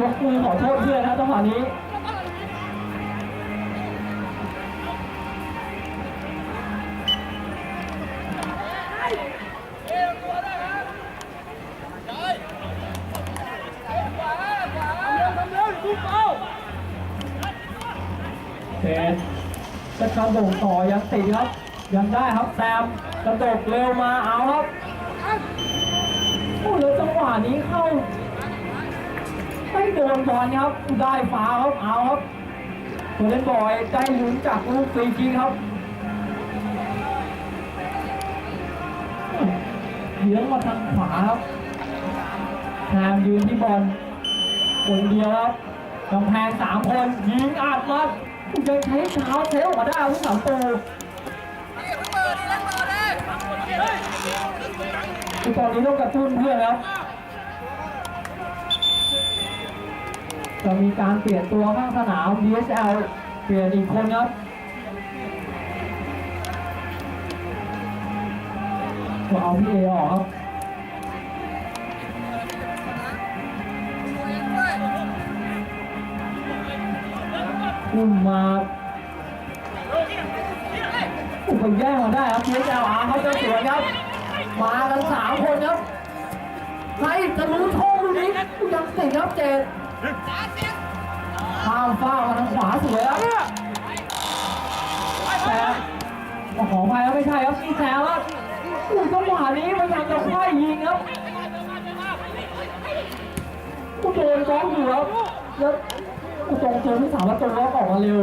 ยกมือขอโทษเพื่อนนะจังหวะนี้เ็นจะกระโดดต่อยังติดครับ ยังได้ครับแซมกระโดดเร็วมาเอาครับโอ้แล้วจังหวะนี้เข้า ไม่โดนบอลครับได้ฟ้าครับเอาครับโคเล่นบอยได้ลุ้นจากลูกฟรีคิกครับเลี้ยงมาทางขวาครับแซมยืนที่บอลคนเดียวครับกำแพงสามคนยิงอัดมายังใช้เท้าเซลมาได้ผู้สามตูคือตอนนี้ต้องกระตุ้นเพื่อนแล้ว จะมีการเปลี่ยนตัวข้างสนาม DSL เปลี่ยนอีกคนครับก็เอาพี่เอออกครับอุ้มมาอุ้มไปแย่งมาได้ครับเพียเจ้าอาเขาจะสวนครับ มากันสามคนครับใครจะรู้โชคลูกนี้ยังติดครับเจด ข้ามฟ้ามาทางขวาสวยครับแซมขออภัยครับไม่ใช่ครับนี่แซมครับอุ้จังหวะนี้พยายามจะคว้ายิงครับกูโดนบล็อกอยู่ครับแล้วกูตรงเจอที่สามประตูแล้วออกมาเร็ว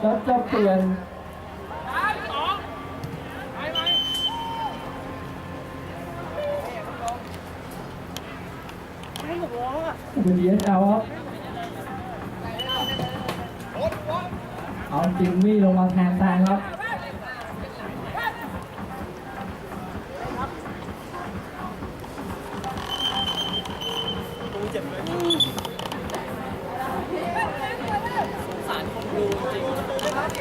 แล้วจะเปลี่ยน เป็นดีเอสเอลครับเอาจิมมี่ลงมาแทนแทนครับสารคนดูจริง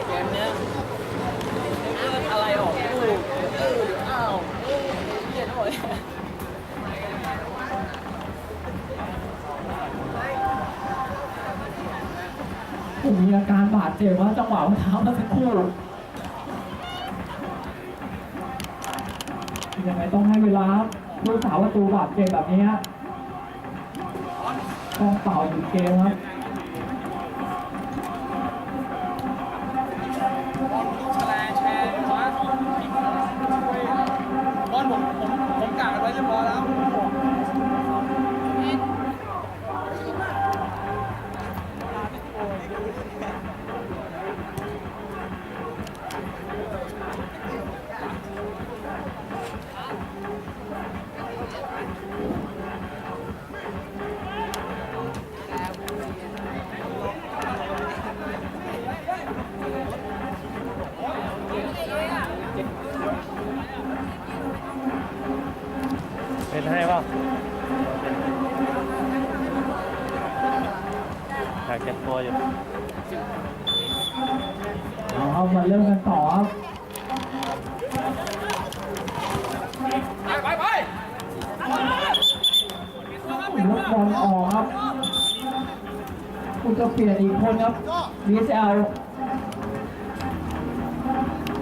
เกมนี้ยเลือดอะไรออกไม่รู้เออเดี๋ยวอ้าวเออเหี้ยหน่อย ผมมีอาการบาด เห็นว่าจังหวะเท้าเมื่อสักครู่ยังไงต้องให้เวลาผู้สาวประตูบาดเจ็บแบบนี้ต้องเป่าหยุดเกมครับ นให้เปล่าอยากเก็บตัวอยู่เอาครับมาเริ่มกันต่อครับไปไปไปลูกบอลออกครับคุณจะเปลี่ยนอีกคนครับ DSL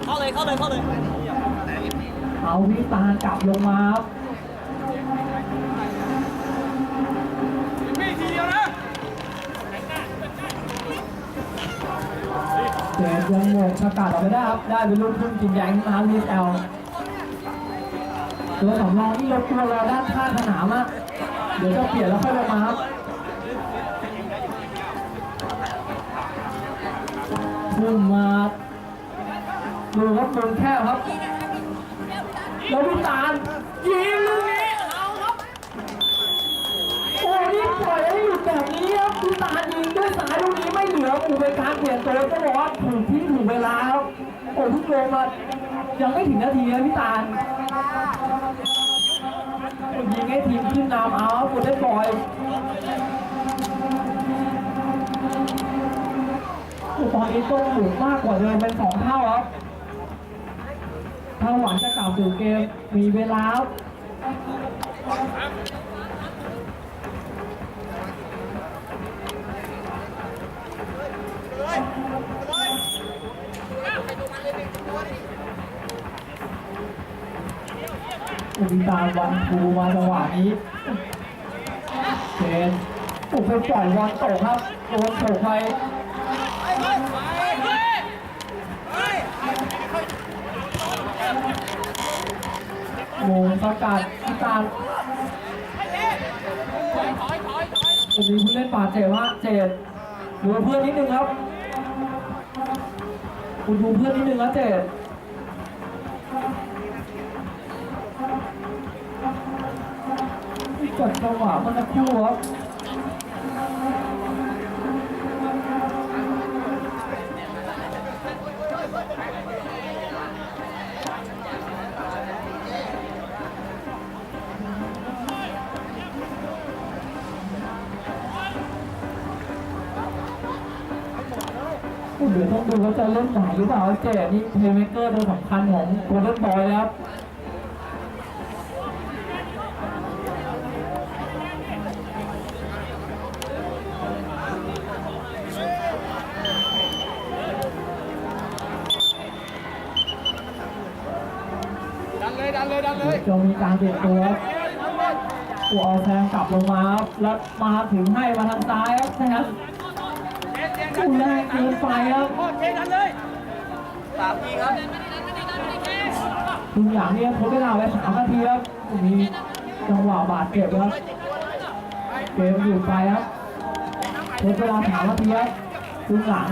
เข้าเลยเข้าเลยเข้าเลย เอาวิตาลกลับลงมาครับ เดยังหมดประกาศออกไปได้ครับ ได้เป็นลูกทุ่งจินแยงมา DSL ตัวสำรองที่ลบตัวราด้านข้างสนามอะเดี๋ยวจะเปลี่ยนแล้วค่อยลงมาครับพุ่งมาดูครับมุมแคบครับแล้ววิตาลยิง แบบนี้ครับวิตาลยิงด้วยซ้ายลูกนี้ไม่เหลืออูเป็นการเปลี่ยนตัวก็บอกว่าถูกที่ถูกเวลาครับโอ้ทุกลงมายังไม่ถึงนาทีนะพี่ตาลยิงให้ทีมขึ้นนำเอาครับคุณได้บอยโอ้ตอนนี้ต้องหมุนมากกว่าเดิมเป็นสองเท่าครับถ้าหวังจะกลับสู่เกมมีเวลา อุบิตาวันภูมาจังหวะนี้เชนอุบไปปล่อยวันตกครับโดนตกไปโมงประกาศประกาศจะมีผู้เล่นป่าเจ็บว่าเจ็บดูเพื่อนนิดนึงครับ คุณดูเพื่อนนิดนึงนะเจ็ดจัดจังหวะมันจะคู่ครับ คุณเดี๋ยวต้องดูว่าจะเล่นไหนหรือเปล่าเจ็ดนี่เพลย์เมเกอร์ตัวสำคัญของโกลเด้นบอยครับดันเลยดันเลยดันเลยจะมีการเปลี่ยนตัวครับตัวเอาแซงกลับลงมาครับแล้วมาถึงให้มาทางซ้ายครับแซง คู่แรกเกินไปครับโคตรเทดันเลยสามทีครับทุกอย่างเนี่ยทดเวลาไว้สามนาทีครับมีจังหวะบาดเจ็บครับเกมอยู่ไปครับทดเวลาสามนาทีครับทุกหลัง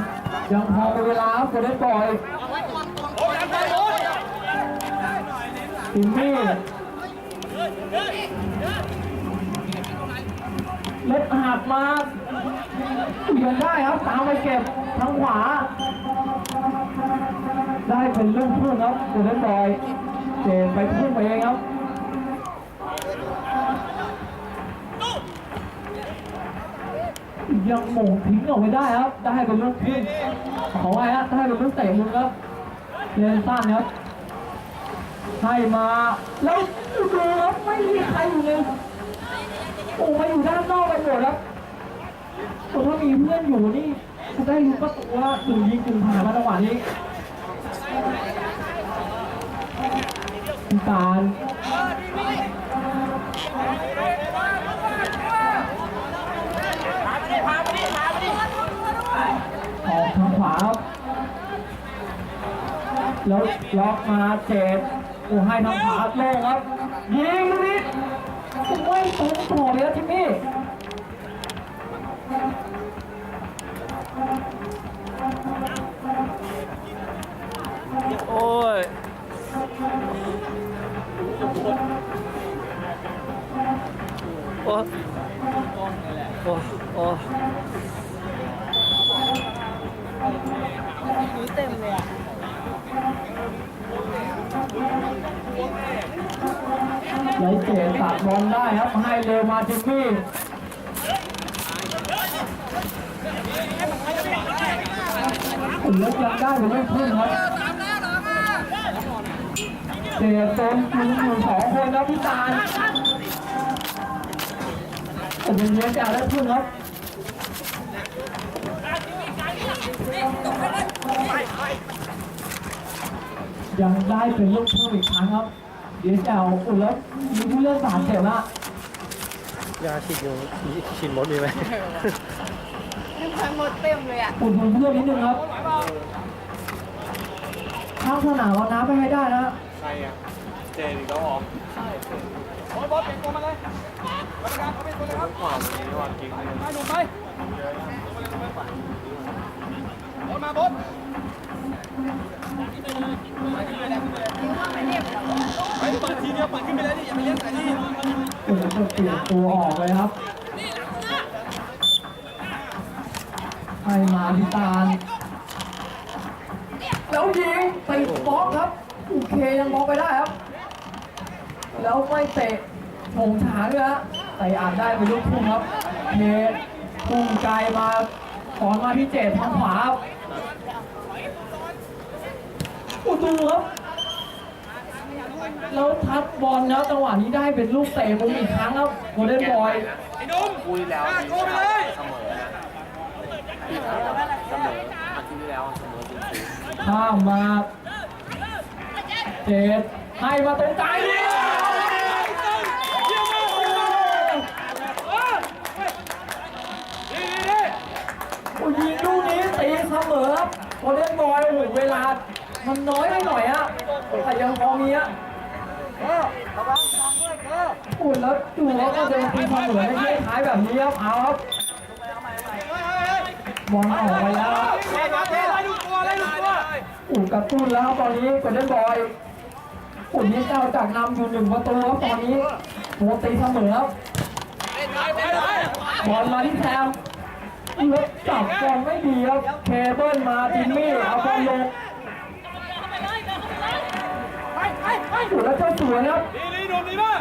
ยังพอเป็นเวลาครับจะได้ปล่อยโอ้ดันไปโอ้ยติมมี่เล็บหักมา เปลี่ยนได้ครับตามไปเก็บทางขวา ได้เป็นลูกพุ่งครับเดนบอยเจนไปพุ่งไปเองครับยังหม่งทิ้งออกไปได้ครับ ได้เป็นลูกพุ่งขอไว้ฮะได้เป็นลูกเตะมุมครับเลนสั้นครับให้มาแล้วดูครับไม่มีใครอยู่เลยโอ้มาอยู่ด้านนอกไปหมดครับ โอ้ถ้ามีเพื่อนอยู่นี่จะได้รู้ประตูว่าถึงยิงถึงผ่านมาจังหวะนี้พี่ตาลออกทางขวาแล้วล็อกมาเจ็บโอ้ให้ทางขวาโล่งครับยิงนี้โอ้ยตรงต่อเลยทิมมี่ ไหลเจ็ตัดบอลได้ครับ ให้เร็วมาทิมมี่ผมยกยังได้เป็นลูกพึ่งครับเจ็โดนยิงอยู่สองคนครับพี่ตาลผมเป็นเลี้ยงจากได้พึ่งครับยังได้เป็นลูกทุ่งอีกครั้งครับ เดี๋ยวจะเอาอุ่นแล้วมีผู้เล่นบาดเจ็บละยาฉีดอยู่ฉีดมดมีไหมยังพันหมดเต็มเลยอะ อุ่นเพื่อนนิดนึงครับข้างสนามเอาน้ำไปให้ได้นะใครอะเจนอีกแล้วเหรอใช่โอ้ยบอสเปลี่ยนตัวมาเลยบริการเขาเป็นตัวเลยครับขวาวันนี้วันจริงไปหนุ่มไปบอสมาบอส ไปเปิดทีเดียวเปิดขึ้นไปเลยดิอย่าไปเลี้ยงสายนี่อุ่นก็เปลี่ยนตัวออกเลยครับให้มาพิตาลแล้วยิงติดบล็อกครับโอเคยังบล็อกไปได้ครับ แล้วไม่เตะโฉงฉางด้วยฮะแต่อานได้เป็นลูกพุ่งครับเทพุ่งไกลมาขอนมาที่เจตทางขวาครับ ดูครับแล้วทับบอลแล้วจังหวะนี้ได้เป็นลูกเตะมุมอีกครั้งครับโมเดนบอยคุยแล้วทีมเสมอนะทีมเสมออาทิตย์ที่แล้วเสมอจริงๆข้ามมาเจ็ดให้มาเต็มใจยิงลูกนี้ตีเสมอโมเดนบอยเวลา มันน้อยไปหน่อยอะแต่ยังพอมีอะโอ้โหแล้วดูว่าก็เดินตีเสมอในที่ท้ายแบบนี้ครับเอาครับบอลออกไปแล้วครับอู่กระตุ้นแล้วครับตอนนี้กดเล่นบอยอุ่นนี้เจ้าจากนำอยู่หนึ่งประตูครับตอนนี้โหตีเสมอครับบอลมาที่แซมเลือกจับบอลไม่ดีครับเคเบิลมาจิมมี่เอาบอลลง อู่แล้วเจ้าสวนครับดีดีโดนดีมาก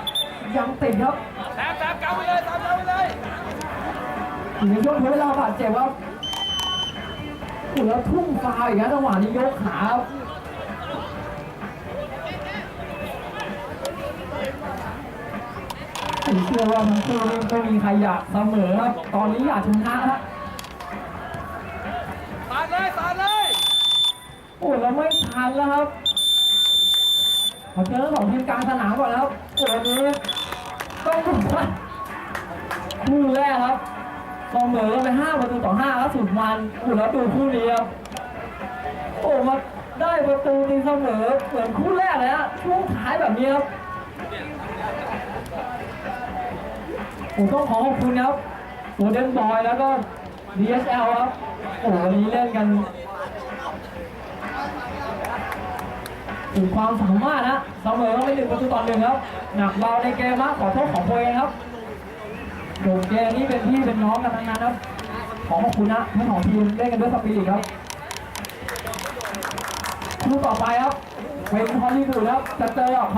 ยังติดครับแซมแซมกำไปเลยแซมกำไปเลยอยู่ในช่วงเวลาบาดเจ็บครับอู่แล้วทุ่มฟาวอีกแล้จังหวะนี้ยกขาครับผมเชื่อว่าทั้งคู่นี่ไม่มีใครอยากเสมอครับตอนนี้อยากชนะครับสาดเลยสาดเลย โอ้แล้วไม่ทันแล้วครับ เจอสองทีมกลางสนามก่อนแล้วโอ้วันนี้ต้องบอกว่าคู่แรกครับเสมอไปห้าประตูต่อห้าแล้วสุดมันโอ้แล้วดูคู่นี้ครับโอ้มาได้ประตูตีเสมอเหมือนคู่แรกเลยฮะช่วงท้ายแบบนี้ครับผมต้องขอขอบคุณครับโอเดนบอยแล้วก็ DSL ครับโอ้วันนี้เล่นกัน ถึงความสามารถนะเสมอไปหนึ่งประตูต่อหนึ่งครับ หนักเบาในเกมนะขอโทษของตัวเองครับโด่งเกมนี้เป็นพี่เป็นน้องกันทั้งนั้นครับ ขอขอบคุณนะทั้งสองทีมเล่นกันด้วยสปีดครับคู่ต่อไปครับเป็นฮอลลีวูดครับจะเจอกับ